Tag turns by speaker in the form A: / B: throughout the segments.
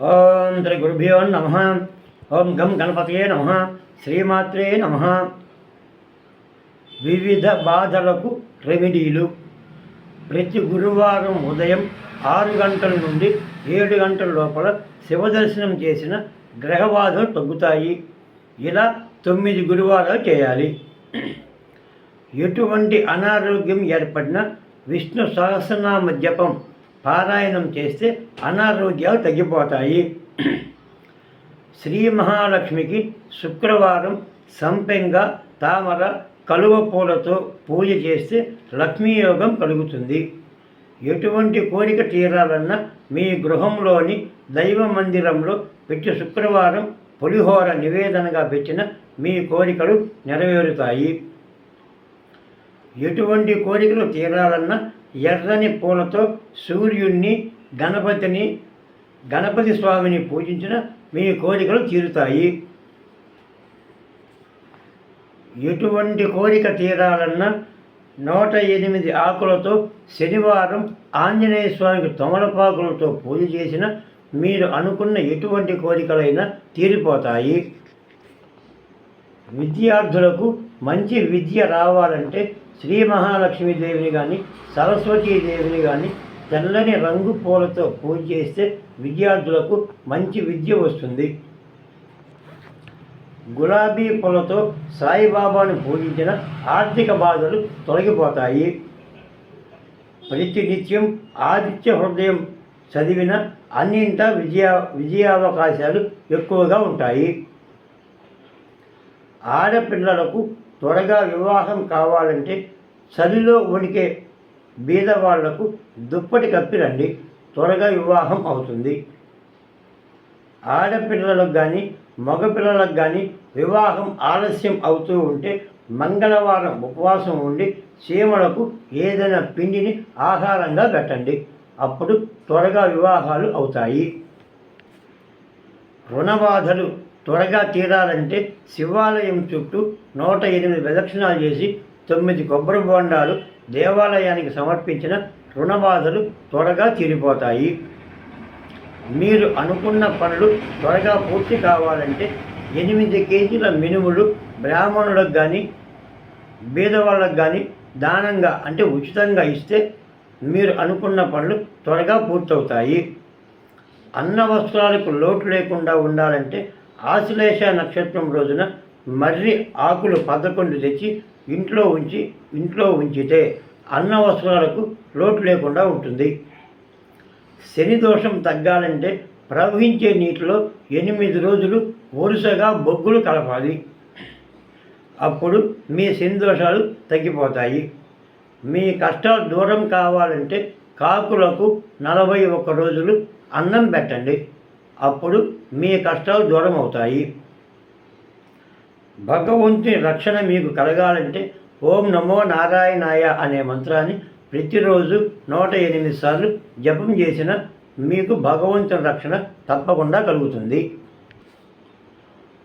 A: ఓం శ్రీ గురుభ్యో నమ. ఓం గం గణపతియే నమ. శ్రీమాత్రే నమ. వివిధ బాధలకు రెమెడీలు. ప్రతి గురువారం ఉదయం ఆరు గంటల నుండి ఏడు గంటల లోపల శివదర్శనం చేసిన గ్రహబాధలు తగ్గుతాయి. ఇలా తొమ్మిది గురువారాలు చేయాలి. ఎటువంటి అనారోగ్యం ఏర్పడిన విష్ణు సహస్రనామ జపం పారాయణం చేస్తే అనారోగ్యాలు తగ్గిపోతాయి. శ్రీ మహాలక్ష్మికి శుక్రవారం సంపెంగ తామర కలువ పూలతో పూజ చేస్తే లక్ష్మీయోగం కలుగుతుంది. ఎటువంటి కోరిక తీరాలన్నా మీ గృహంలోని దైవ మందిరంలో పెట్టి శుక్రవారం పులిహోర నివేదనగా పెట్టిన మీ కోరికలు నెరవేరుతాయి. ఎటువంటి కోరికలు తీరాలన్నా ఎర్రని పూలతో సూర్యుణ్ణి గణపతిని గణపతి స్వామిని పూజించిన మీ కోరికలు తీరుతాయి. ఎటువంటి కోరిక తీరాలన్నా నూట ఎనిమిది ఆకులతో శనివారం ఆంజనేయ స్వామికి తమలపాకులతో పూజ చేసిన మీరు అనుకున్న ఎటువంటి కోరికలైనా తీరిపోతాయి. విద్యార్థులకు మంచి విద్య రావాలంటే శ్రీ మహాలక్ష్మీదేవిని కానీ సరస్వతీదేవిని కానీ తెల్లని రంగు పూలతో పూజ చేస్తే విద్యార్థులకు మంచి విద్య వస్తుంది. గులాబీ పూలతో సాయిబాబాను పూజించిన ఆర్థిక బాధలు తొలగిపోతాయి. ప్రతినిత్యం ఆదిత్య హృదయం చదివిన అన్నింటా విజయ విజయావకాశాలు ఎక్కువగా ఉంటాయి. ఆడపిల్లలకు త్వరగా వివాహం కావాలంటే చలిలో వణికే బీదవాళ్ళకు దుప్పటి కప్పిరండి త్వరగా వివాహం అవుతుంది. ఆడపిల్లలకు కానీ మగపిల్లలకు కానీ వివాహం ఆలస్యం అవుతూ ఉంటే మంగళవారం ఉపవాసం ఉండి చీమలకు ఏదైనా పిండిని ఆహారంగా పెట్టండి. అప్పుడు త్వరగా వివాహాలు అవుతాయి. రుణబాధలు త్వరగా తీరాలంటే శివాలయం చుట్టూ నూట ఎనిమిది ప్రదక్షిణాలు చేసి తొమ్మిది కొబ్బరి బోండాలు దేవాలయానికి సమర్పించిన రుణబాధలు త్వరగా తీరిపోతాయి. మీరు అనుకున్న పనులు త్వరగా పూర్తి కావాలంటే ఎనిమిది కేజీల మినుములు బ్రాహ్మణులకు కానీ బీదవాళ్ళకు కానీ దానంగా అంటే ఉచితంగా ఇస్తే మీరు అనుకున్న పనులు త్వరగా పూర్తవుతాయి. అన్న వస్త్రాలకు లోటు లేకుండా ఉండాలంటే ఆశ్లేష నక్షత్రం రోజున మర్రి ఆకులు పదకొండు తెచ్చి ఇంట్లో ఉంచి ఇంట్లో ఉంచితే అన్న వస్త్రాలకు లోటు లేకుండా ఉంటుంది. శని దోషం తగ్గాలంటే ప్రవహించే నీటిలో ఎనిమిది రోజులు వరుసగా బొగ్గులు కలపాలి. అప్పుడు మీ శని దోషాలు తగ్గిపోతాయి. మీ కష్టాలు దూరం కావాలంటే కాకులకు నలభై ఒక్క రోజులు అన్నం పెట్టండి. అప్పుడు మీ కష్టాలు దూరం అవుతాయి భగవంతుని రక్షణ మీకు కలగాలంటే ఓం నమో నారాయణాయ అనే మంత్రాన్ని ప్రతిరోజు నూట ఎనిమిది సార్లు జపం చేసిన మీకు భగవంతుని రక్షణ తప్పకుండా కలుగుతుంది.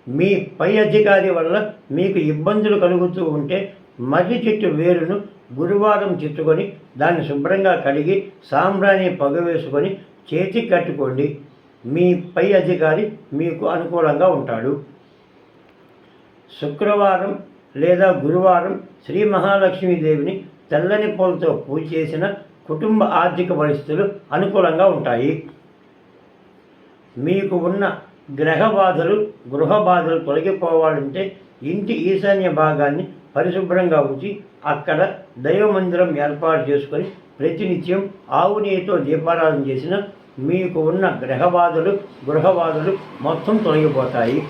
A: మీ పై అధికారి వల్ల మీకు ఇబ్బందులు కలుగుతూ ఉంటే మర్రి చెట్టు వేరును గురువారం చిట్టుకొని దాన్ని శుభ్రంగా కడిగి సాంబ్రాణి పగవేసుకొని చేతికి కట్టుకోండి. మీ పై అధికారి మీకు అనుకూలంగా ఉంటాడు. శుక్రవారం లేదా గురువారం శ్రీ మహాలక్ష్మీదేవిని తెల్లని పూలతో పూజ చేసిన కుటుంబ ఆర్థిక పరిస్థితులు అనుకూలంగా ఉంటాయి. మీకు ఉన్న గ్రహ బాధలు గృహ బాధలు తొలగిపోవాలంటే ఇంటి ఈశాన్య భాగాన్ని పరిశుభ్రంగా ఉంచి అక్కడ దైవ మందిరం ఏర్పాటు చేసుకొని ప్రతినిత్యం ఆవు నెయ్యితో దీపారాధన చేసిన మీకు ఉన్న గ్రహవాదులు గృహవాదులు మొత్తం తొలగిపోతాయి.